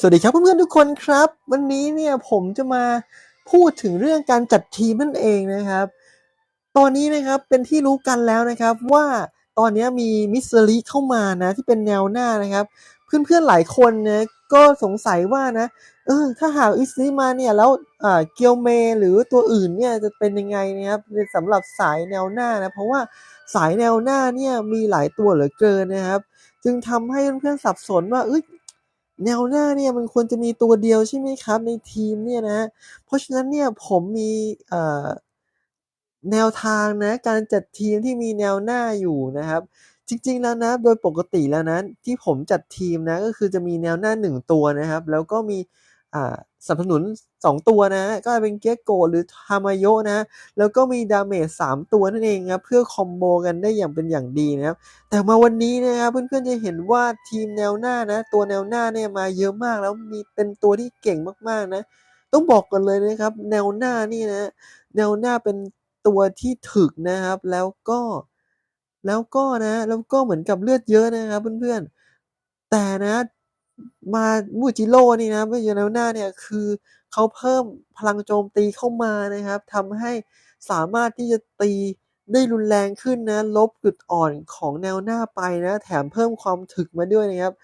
สวัสดีครับเพื่อนๆทุกคนครับ วันนี้เนี่ยผมจะมาพูดถึงเรื่องการจัดทีมนั่นเองนะครับ ตอนนี้นะครับเป็นที่รู้กันแล้วนะครับว่าตอนนี้มีมิสซิลีเข้ามานะที่เป็นแนวหน้านะครับ เพื่อนๆหลายคนนะก็สงสัยว่านะเออถ้าหากอิสลีมาเนี่ยแล้วอ่าเกียวเมหรือตัวอื่นเนี่ยจะเป็นยังไงนะครับสำหรับสายแนวหน้านะเพราะว่าสายแนวหน้าเนี่ยมีหลายตัวเหลือเกินนะครับ จึงทำให้เพื่อนๆสับสนว่าเอ้ย แนวหน้าเนี่ยมันควรจะมีตัวเดียวใช่ไหมครับ ในทีมเนี่ยนะ เพราะฉะนั้นเนี่ยผมมีแนวทางนะการจัดทีมที่มีแนวหน้าอยู่นะครับ จริงๆแล้วนะโดยปกติแล้วนะที่ผมจัดทีมนะก็คือจะมีแนวหน้า 1 ตัวนะครับ แล้วก็มีอ่า สนับสนุน 2 ตัวนะ ก็เป็นเกโกหรือทามายะนะ แล้วก็มีดาเมจ3ตัวนั่นเองครับเพื่อคอมโบกันได้อย่างเป็นอย่างดีนะครับ แต่มาวันนี้นะครับเพื่อนๆจะเห็นว่าทีมแนวหน้านะ ตัวแนวหน้าเนี่ยมาเยอะมากแล้วมีเป็นตัวที่เก่งมากๆนะ ต้องบอกกันเลยนะครับ แนวหน้านี่นะ แนวหน้าเป็นตัวที่ถึกนะครับ แล้วก็แล้วก็นะ แล้วก็เหมือนกับเลือดเยอะนะครับเพื่อนๆแต่นะ มามูจิโร่นี่นะไม่ใช่แนวหน้าเนี่ยคือเขาเพิ่มพลังโจมตีเข้ามานะครับทำให้สามารถที่จะตีได้รุนแรงขึ้นนะ ลบจุดอ่อนของแนวหน้าไปนะ แถมเพิ่มความถึกมาด้วยนะครับ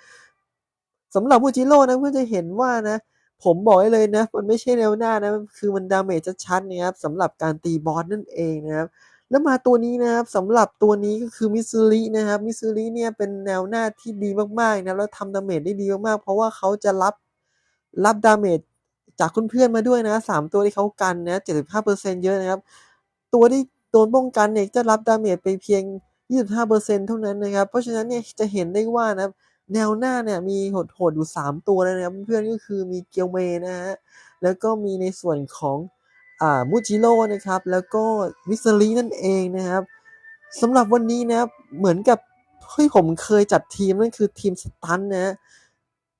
สำหรับมูจิโร่นะเพื่อนจะเห็นว่านะ ผมบอกให้เลยนะ มันไม่ใช่แนวหน้านะ คือมันดาเมจชัดๆนะครับสำหรับการตีบอสนั่นเองนะครับ แล้วมาตัวนี้นะครับสำหรับตัวนี้ก็คือมิสซูรินะครับมิสซูริเนี่ยเป็นแนวหน้าที่ดีมากๆนะแล้วทำดาเมจได้ดีมากๆ เพราะว่าเขาจะรับรับดาเมจจากเพื่อนๆมาด้วยนะสามตัวที่เขากันนะ75%เยอะนะครับ ตัวที่โดนป้องกันเนี่ยจะรับดาเมจไปเพียง25%เท่านั้นนะครับ เพราะฉะนั้นเนี่ยจะเห็นได้ว่านะแนวหน้าเนี่ยมีโหดๆอยู่3ตัวเลยนะครับเพื่อนๆก็คือมีเกียวเมนะฮะแล้วก็มีในส่วนของ มูจิโร่นะครับ แล้วก็มิสซรีนั่นเองนะครับสำหรับวันนี้นะครับเหมือนกับที่ผมเคยจัดทีมนั่นคือทีมสตันนะ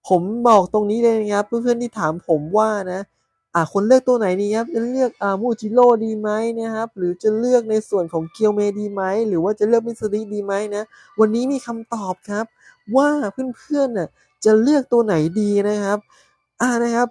ผมบอกตรงนี้เลยนะครับเพื่อนๆที่ถามผมว่านะอ่าคนเลือกตัวไหนดีครับจะเลือกอ่ามูจิโร่ดีไหมนะครับ หรือจะเลือกในส่วนของเกียวเมดีไหมหรือว่าจะเลือกมิสซิดีไหมนะวันนี้มีคำตอบครับ ว่าเพื่อนๆน่ะจะเลือกตัวไหนดีนะครับ อ่านะครับ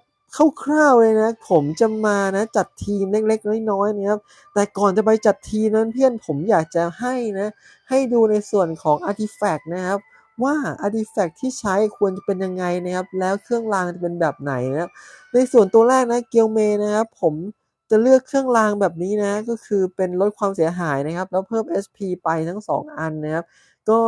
คร่าวๆเลยนะ ผมจะมานะจัดทีมเล็กๆ น้อยๆนะครับ แต่ก่อนจะไปจัดทีมนั้นเพื่อนผมอยากจะให้นะ ให้ดูในส่วนของอาร์ติแฟกต์นะครับว่าอาร์ติแฟกต์ที่ใช้ควรจะเป็นยังไงนะครับ แล้วเครื่องรางจะเป็นแบบไหนนะครับ ในส่วนตัวแรกนะเกียวเมนะครับ ผมจะเลือกเครื่องรางแบบนี้นะ ก็คือเป็นลดความเสียหายนะครับ แล้วเพิ่ม SP ไปทั้ง 2 อันนะครับ ก็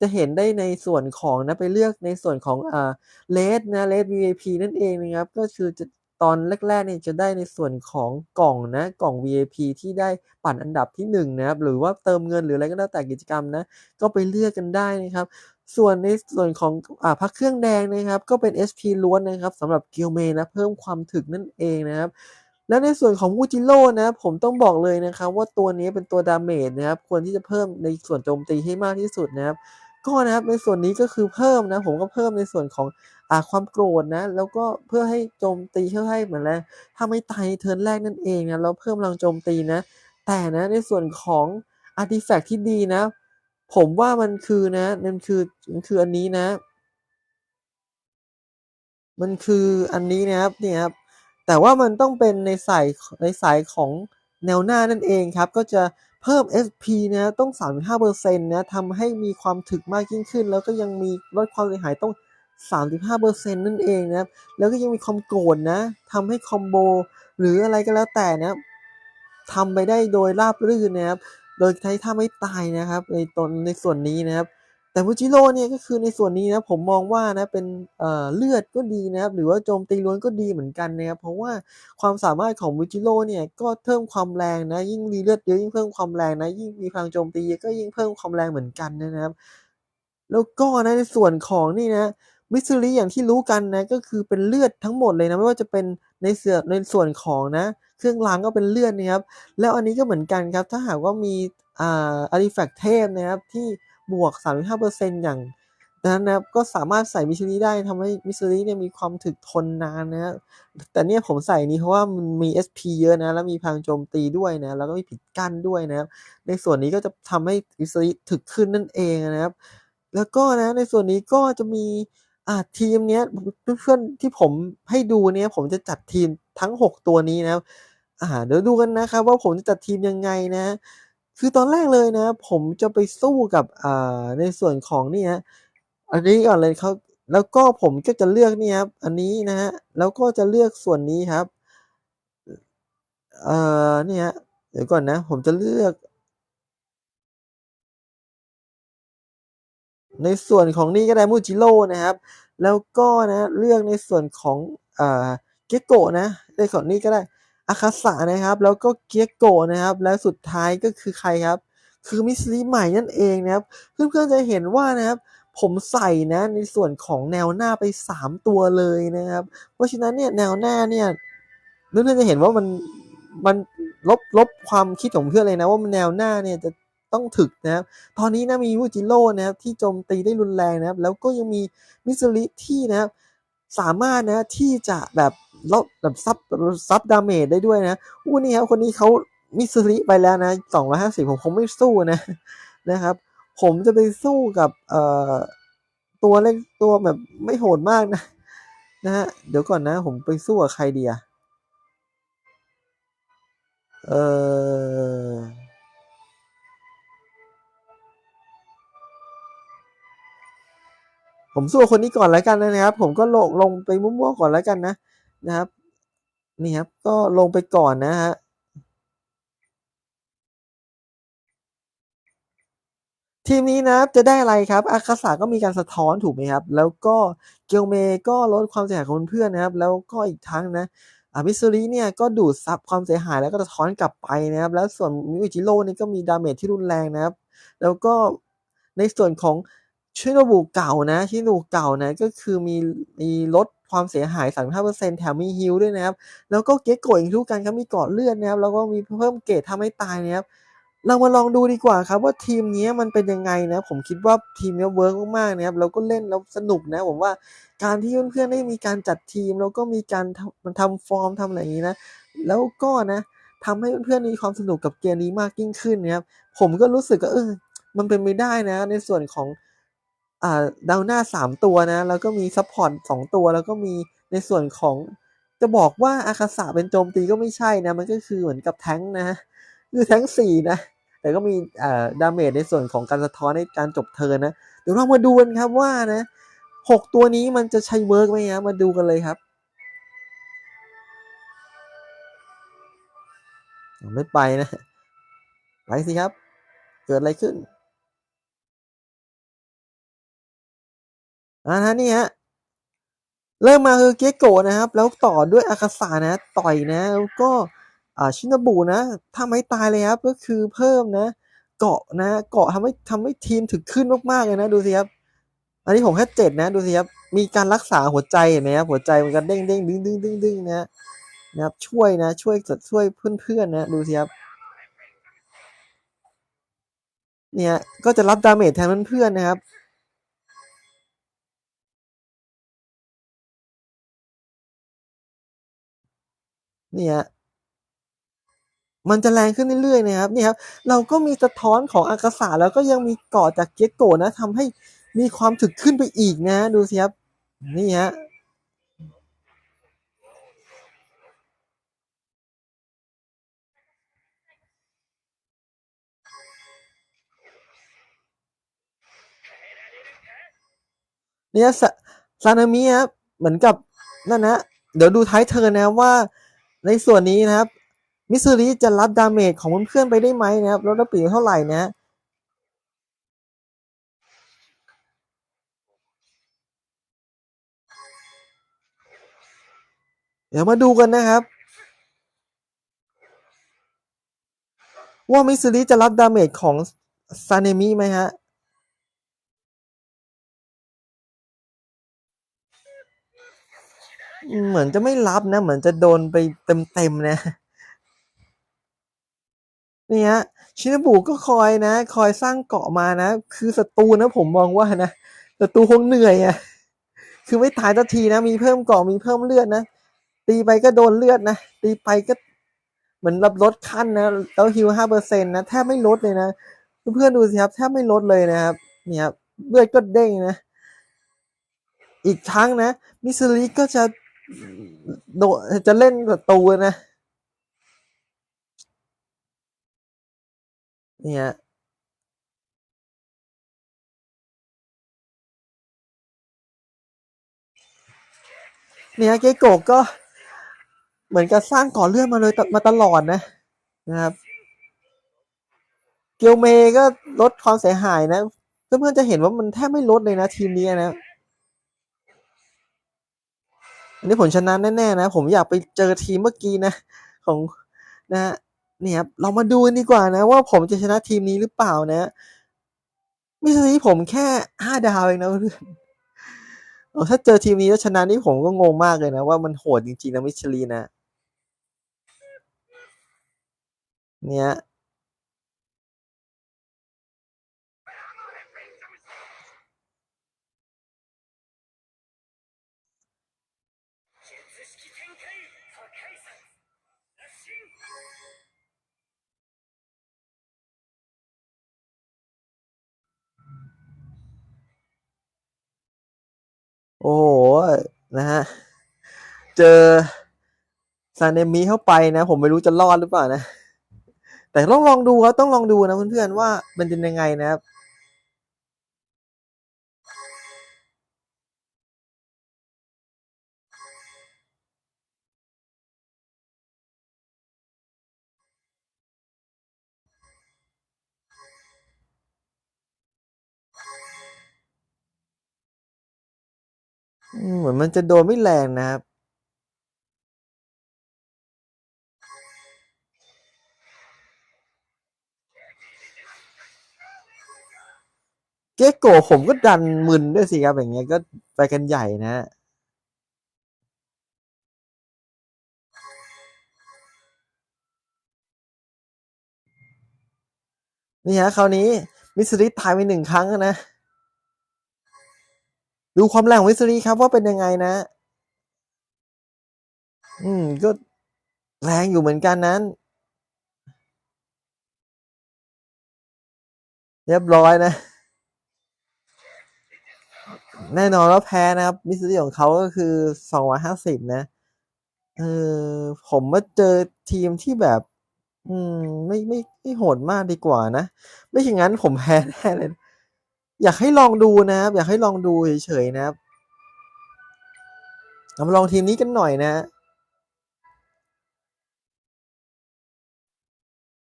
จะเห็นได้ในส่วนของนะไปเลือกในส่วนของอ่าเลสนะเลส VIP นั่นเองนะครับก็คือจะตอนแรกๆเนี่ยจะได้ในส่วนของกล่องนะกล่อง VIP ที่ได้ปั่นอันดับที่1นะครับหรือว่าเติมเงินหรืออะไรก็แล้วแต่กิจกรรมนะก็ไปเลือกกันได้นะครับส่วนในส่วนของอ่าพักเครื่องแดงนะครับ ก็เป็น SP ล้วนนะครับสำหรับเกียวเมนะเพิ่มความถึกนั่นเองนะครับแล้วในส่วนของมูจิโร่นะผมต้องบอกเลยนะครับว่าตัวนี้เป็นตัวดาเมจนะครับควรที่จะเพิ่มในส่วนโจมตีให้มากที่สุดนะครับ ก็นะครับในส่วนนี้ก็คือเพิ่มนะ ผมก็เพิ่มในส่วนของอ่าความโกรธนะ แล้วก็เพื่อให้โจมตีเพื่อให้เหมือนแล้วถ้าไม่ตายเทิร์นแรกนั่นเองนะแล้วเพิ่มพลังโจมตีนะ แต่นะในส่วนของอาร์ติแฟกต์ที่ดีนะ ผมว่ามันคือนะมันคือมันคืออันนี้นะ มันคืออันนี้นะครับเนี่ยครับแต่ว่ามันต้องเป็นในสายในสายของแนวหน้านั่นเองครับ ก็จะ เพิ่ม SP นะต้อง 35%นะทำให้มีความถึกมากยิ่งขึ้น แล้วก็ยังมีลดความเสียหายต้อง 35%นั่นเองนะแล้วก็ยังมีความโกรธนะทำให้คอมโบหรืออะไรก็แล้วแต่นะทำไปได้โดยราบรื่นนะครับโดยใช้ท่าไม่ตายนะครับในตนในส่วนนี้นะครับ แต่มูจิโร่เนี่ยก็คือในส่วนนี้นะผมมองว่านะเป็นเเลือดก็ดีนะครับหรือว่าโจมตีล้วนก็ดีเหมือนกันนะครับเพราะว่าความสามารถของมูจิโร่เนี่ยก็เพิ่มความแรงนะยิ่งมีเลือดเยอะยิ่งเพิ่มความแรงนะยิ่งมีพลังโจมตีเยอะก็ยิ่งเพิ่มความแรงเหมือนกันนะครับ แล้วก็นะในส่วนของนี่นะมิสซิลีอย่างที่รู้กันนะก็คือเป็นเลือดทั้งหมดเลยนะไม่ว่าจะเป็นในเสือในส่วนของนะ เครื่องรางก็เป็นเลือดนะครับแล้วอันนี้ก็เหมือนกันครับถ้าหากว่ามีอ่าอาร์ติแฟกเทพนะครับที่ บวก 35%อย่างนั้นนะครับก็สามารถใส่มิสซิลีได้ทำให้มิสซิลีเนี่ยมีความถึกทนนานนะครับแต่เนี่ยผมใส่นี้เพราะว่ามันมี SP เยอะนะ แล้วมีพลังโจมตีด้วยนะ แล้วก็มีผิดกั้นด้วยนะครับในส่วนนี้ก็จะทำให้มิสซิลีถึกขึ้นนั่นเองนะครับ แล้วก็นะในส่วนนี้ก็จะมีอ่าทีมเนี้ยเพื่อนๆที่ผมให้ดูเนี่ยผมจะจัดทีมทั้ง 6 ตัวนี้นะครับอ่าเดี๋ยวดูกันนะครับว่าผมจะจัดทีมยังไงนะ คือตอนแรกเลยนะ ผมจะไปสู้กับอ่าในส่วนของนี่ฮะอันนี้ก่อนเลยครับแล้วก็ผมก็จะเลือกนี่ครับอันนี้นะฮะแล้วก็จะเลือกส่วนนี้ครับเอ่อนี่ครับเดี๋ยวก่อนนะ ผมจะเลือก ในส่วนของนี่ก็ได้ Mujiro นะครับ แล้วก็นะเลือกในส่วนของอ่า Gekko นะในส่วนนี้ก็ได้ Akaza นะครับ แล้วก็ Gekko นะครับ แล้วสุดท้ายก็คือใครครับ คือ Mystery ใหม่นั่นเองนะครับ เพื่อนๆจะเห็นว่านะครับ ผมใส่นะในส่วนของแนวหน้าไป 3 ตัวเลยนะครับ เพราะฉะนั้นเนี่ยแนวหน้าเนี่ยเพื่อนๆจะเห็นว่ามันมันลบลบความคิดของเพื่อนเลยนะว่ามันแนวหน้าเนี่ยจะต้องถึกนะครับ ตอนนี้นะมี Mujiro นะครับที่โจมตีได้รุนแรงนะครับ แล้วก็ยังมี Mystery ที่นะครับสามารถนะที่จะแบบ ลดแบบซับซับดาเมจได้ด้วยนะอู้นี่ครับคนนี้เขา Mystery ไปแล้วนะ250ผมคงไม่สู้นะนะครับ ผมจะไปสู้กับเอ่อตัวเล็กตัวแบบไม่โหดมากนะนะครับเดี๋ยวก่อนนะ ผมไปสู้กับใครดีอะ?เออผมสู้กับคนนี้ก่อนแล้วกันนะครับ ผมก็ลงลงไปมั่วๆก่อนแล้วกันนะ นะครับนี่ครับก็ลงไปก่อนนะครับทีมนี้นะจะได้อะไรครับ Akaza ก็มีการสะท้อนถูกไหมครับ แล้วก็ Guilherme ก็ลดความเสียหายของเพื่อนนะครับ แล้วก็อีกทั้งนะอา Mystery เนี่ยก็ดูดซับความเสียหายแล้วก็สะท้อนกลับไปนะครับ แล้วส่วน Mujiro นี่ก็มีดาเมจที่รุนแรงนะครับ แล้วก็ในส่วนของ Shinobu เก่านะ Shinobu เก่านะก็คือมีมีลดความเสียหาย 35%แถมมี heal ด้วยนะครับ แล้วก็ Gekko อย่างที่รู้กันครับมีเกาะเลือดนะครับ แล้วก็มีเพิ่มเกรดถ้าไม่ตายนะครับ เรามาลองดูดีกว่าครับว่าทีมนี้มันเป็นยังไงนะ ผมคิดว่าทีมเนี้ยเวิร์กมากๆนะครับแล้วก็เล่นแล้วสนุกนะ ผมว่าการที่เพื่อนๆได้มีการจัดทีม แล้วก็มีการทำมันทำฟอร์มทำอะไรอย่างงี้นะ แล้วก็นะทำให้เพื่อนๆมีความสนุกกับเกมนี้มากยิ่งขึ้นนะครับ ผมก็รู้สึกว่าเออ มันเป็นไปได้นะ ในส่วนของ อ่าแนวหน้า 3 ตัวนะ แล้วก็มีซัปพอร์ต2ตัว แล้วก็มีในส่วนของจะบอกว่า Akaza เป็นโจมตีก็ไม่ใช่นะ มันก็คือเหมือนกับแทงนะคือแทงก์4นะ แต่ก็มีอ่าดาเมจในส่วนของการสะท้อนในการจบเทินนะ เดี๋ยวเรามาดูกันครับว่านะ6ตัวนี้มันจะใช้เวิร์กไหมครับมาดูกันเลยครับไม่ไปนะ ไปสิครับ เกิดอะไรขึ้น? อะฮะนี่ครับเริ่มมาคือ Gekko นะครับ แล้วต่อด้วย Akaza นะ ต่อยนะแล้วก็อ่า Shinobu นะถ้าไม้ตายเลยครับก็คือเพิ่มนะ เกาะนะเกาะทำให้ทำให้ทีมถึกขึ้นมากๆเลยนะดูสิครับอันนี้ผมแค่7นะดูสิครับมีการรักษาหัวใจเห็นไหมครับหัวใจมันก็เด้งๆดึงๆๆๆนะครับนะครับช่วยนะช่วยจช่วยเพื่อนๆนะดูสิครับเนี่ยก็จะรับดาเมจแทนเพื่อนๆนะครับ นี่ครับมันจะแรงขึ้นเรื่อยๆนะครับนี่ครับ เราก็มีสะท้อนของ Akaza แล้วก็ยังมีเกราะจาก Gekko นะทำให้มีความถึกขึ้นไปอีกนะ ดูสิครับ นี่ครับเนี่ยซะ Sanemi ครับเหมือนกับนั่นนะเดี๋ยวดูท้ายเทิร์นะว่า ในส่วนนี้นะครับ Mystery จะรับดาเมจของเพื่อนๆไปได้ไหมนะครับลด้เปรียบเท่าไหร่นะเดี๋ยวมาดูกันนะครับ ว่า Mystery จะรับดาเมจของซ Sanemi ไหมครับ?อืม เหมือนจะไม่รับนะ เหมือนจะโดนไปเต็มๆนะนี่ครับ Shinobu ก็คอยนะ คอยสร้างเกาะมานะ คือศัตรูนะ ผมมองว่านะศัตรูคงเหนื่อยอะคือไม่ตายสักทีนะ มีเพิ่มเกาะมีเพิ่มเลือดนะตีไปก็โดนเลือดนะตีไปก็เหมือนแบบลดขั้นนะแล้ว heal 5%นต์นะแทบไม่ลดเลยนะเพื่อนๆดูสิครับแทบไม่ลดเลยนะครับนี่ครับเลือดก็เด้งนะ อีกทั้งนะ มิสลิก็จะ โดจะเล่นศัตรูนะ เนี่ยเนี่ยเกโกะก็ เหมือนกับสร้างก่อเรื่องมาเลยมาตลอดนะนะครับ เกียวเมก็ลดความเสียหายนะ เพื่อนๆจะเห็นว่ามันแทบไม่ลดเลยนะทีมนี้นะ อั นนี้ผลชนะแน่ๆนะ ผมอยากไปเจอทีมเมื่อกี้นะ ของนะเนี่ยครับเรามาดูกันดีกว่านะ ว่าผมจะชนะทีมนี้หรือเปล่านะมิสซีผมแค่ห้าดาวเองนะเพื่อนถ้าเจอทีมนี้แล้วชนะนี่ผมก็งงมากเลยนะ ว่ามันโหดจริงๆนะมิชลีนะ เนี่ย นะฮะ เจอซานเนมิเข้าไปนะ ผมไม่รู้จะรอดหรือเปล่านะ แต่ต้องลองดูครับ ต้องลองดูนะเพื่อนๆว่ามันเป็นยังไงนะครับ เหมือนมันจะโดนไม่แรงนะครับ เก๊กโกผมก็ดันมึนด้วยสิครับ อย่างเงี้ยก็ไปกันใหญ่นะนี่ฮะคราวนี้มิสซิริตายไปหนึ่งครั้งนะ ดูความแรงของมิสซิริครับว่าเป็นยังไงนะ อืม ก็แรงอยู่เหมือนกันนั้น เรียบร้อยนะ แน่นอนว่าแพ้นะครับ มิสซิริของเขาก็คือสองร้อยห้าสิบนะ เออผมมาเจอทีมที่แบบ อืม ไม่ไม่ไม่โหดมากดีกว่านะ ไม่อย่างนั้นผมแพ้แน่เลย อยากให้ลองดูนะครับ อยากให้ลองดูเฉยๆนะครับเรามาลองทีมนี้กันหน่อยนะ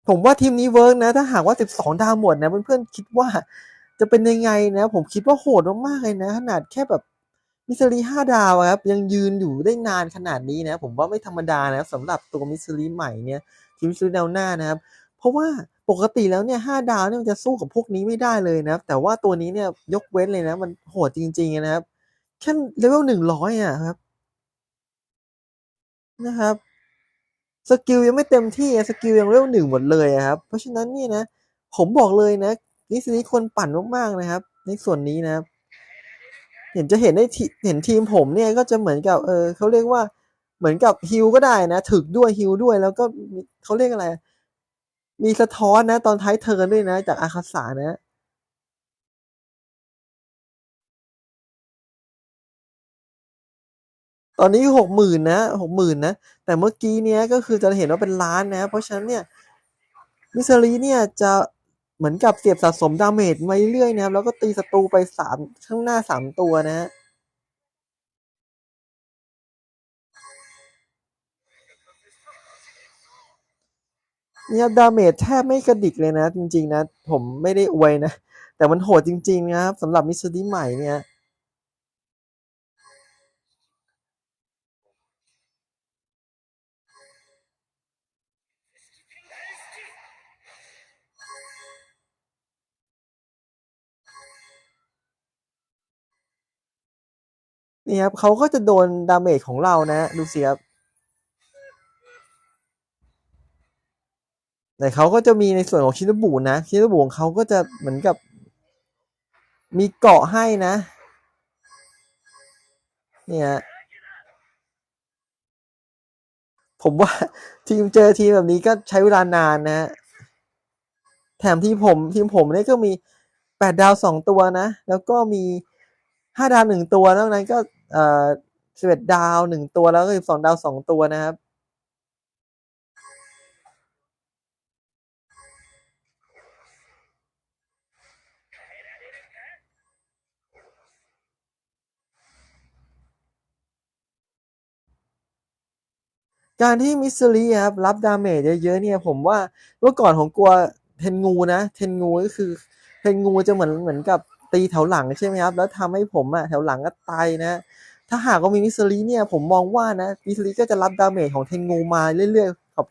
ผมว่าทีมนี้เวิร์กนะ ถ้าหากว่า 12 ดาวหมดนะ เพื่อนๆคิดว่าจะเป็นยังไงนะ ผมคิดว่าโหดมากๆเลยนะ ขนาดแค่แบบมิสซิลีห้าดาวครับ ยังยืนอยู่ได้นานขนาดนี้นะ ผมว่าไม่ธรรมดานะสำหรับตัวมิสซิลีใหม่เนี่ยทีมมิสซิลีแนวหน้านะครับ เพราะว่าปกติแล้วเนี่ยห้าดาวเนี่ยมันจะสู้กับพวกนี้ไม่ได้เลยนะครับ แต่ว่าตัวนี้เนี่ยยกเว้นเลยนะ มันโหดจริงๆนะครับ แค่เลเวลหนึ่งร้อยอะครับ นะครับสกิลยังไม่เต็มที่สกิลยังเลเวลหนึ่งหมดเลยอะครับ เพราะฉะนั้นนี่นะ ผมบอกเลยนะนิสนี้ควรปั่นมากๆนะครับ ในส่วนนี้นะครับ เห็นจะเห็นได้เห็นทีมผมเนี่ยก็จะเหมือนกับเออเขาเรียกว่าเหมือนกับฮิลก็ได้นะ ถึกด้วยฮิลด้วยแล้วก็เขาเรียกอะไร มีสะท้อนนะ ตอนท้ายเทิร์นด้วยนะ จากอาคาสานะตอนนี้หกหมื่นนะหกหมื่นนะ แต่เมื่อกี้เนี้ยก็คือจะเห็นว่าเป็นล้านนะ เพราะฉะนั้นเนี่ยมิสซิลีเนี่ยจะเหมือนกับเสียบสะสมดาเมจมาเรื่อยนะครับแล้วก็ตีศัตรูไปสามข้างหน้าสามตัวนะฮะ เนี่ยดาเมจแทบไม่กระดิกเลยนะ จริง ๆ นะ ผมไม่ได้อวยนะ แต่มันโหดจริง ๆ นะครับสำหรับมิสซิลีใหม่เนี่ยนี่ครับเขาก็จะโดนดาเมจของเรานะ ดูสิครับ แต่เขาก็จะมีในส่วนของชินบุนะชินบุของเขาก็จะเหมือนกับ มีเกาะให้นะเนี่ยผมว่าทีมเจอทีมแบบนี้ก็ใช้เวลานานนะ แถมทีมผมทีมผมเนี่ยก็มีแปดดาวสองตัวนะ แล้วก็มีห้าดาวหนึ่งตัวนอกนั้นก็เอ่อสิบเอ็ดดาวหนึ่งตัวแล้วก็สิบสองดาวสองตัวนะครับ การที่มิสซิลีครับรับดาเมจเยอะๆเนี่ยผมว่าเมื่อก่อนผมกลัวเทนงูนะ เทนงูก็คือเทนงูจะเหมือนเหมือนกับตีแถวหลังใช่ไหมครับ แล้วทำให้ผมอะแถวหลังก็ตายนะ ถ้าหากว่ามีมิสซิลีเนี่ยผมมองว่านะมิสซิลีก็จะรับดาเมจของเทนงูมาเรื่อยๆครับ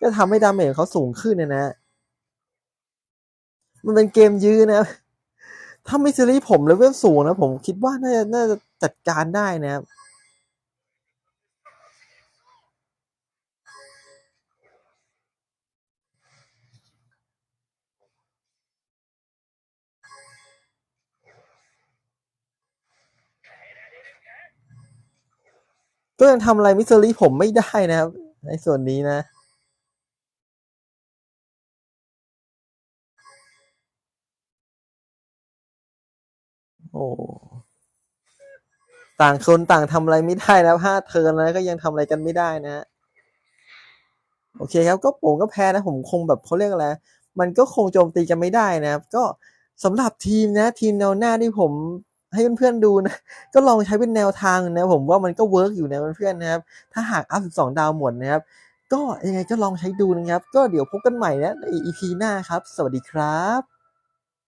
ก็ทำให้ดาเมจของเขาสูงขึ้นนะนะมันเป็นเกมยื้อนะถ้ามิสซิลีผมเลเวลสูงนะผมคิดว่าน่าจะน่าจะจัดการได้นะครับ ก็ยังทำอะไรมิสซิลี่ผมไม่ได้นะครับ ในส่วนนี้นะโอ้ต่างคนต่างทำอะไรไม่ได้แล้วห้าเทิร์นแล้วก็ยังทำอะไรกันไม่ได้นะฮะโอเคครับก็ผมก็แพ้นะผมคงแบบเขาเรียกอะไรมันก็คงโจมตีกันไม่ได้นะครับ ก็สำหรับทีมนะ ทีมแนวหน้าที่ผม ให้เพื่อนๆดูนะ ก็ลองใช้เป็นแนวทางนะผมว่ามันก็เวิร์กอยู่นะเพื่อนๆนะครับ ถ้าหากอัพ12 ดาวหมดนะครับ ก็ยังไงก็ลองใช้ดูนะครับ ก็เดี๋ยวพบกันใหม่นะใน EP หน้าครับ สวัสดีครับ